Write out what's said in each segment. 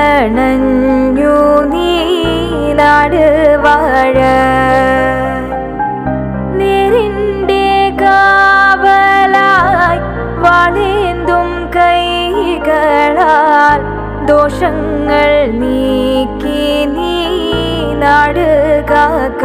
കോവിലണഞ്ഞു നീ നാട് വാഴ നേരിന്റെ കാവലായി വളേന്തും കൈകളാൽ ദോഷങ്ങൾ നീക്കി നീ നാട് കാക്ക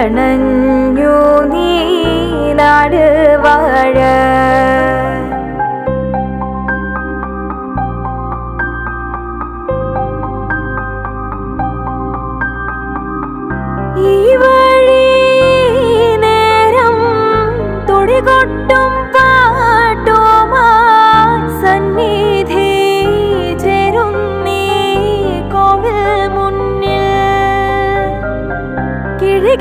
കോവിലണഞ്ഞു നീ നാട് വാഴ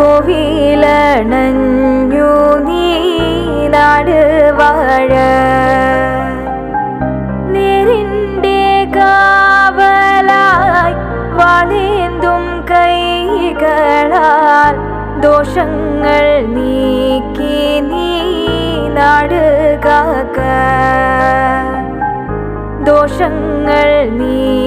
കോവിലണഞ്ഞു നീ നാട് വാഴ. നേരിന്റെ കാവലായി വളേന്തും കൈകളാൽ ദോഷങ്ങൾ നീക്കി നീ നാട് കാക്ക. ദോഷങ്ങൾ നീ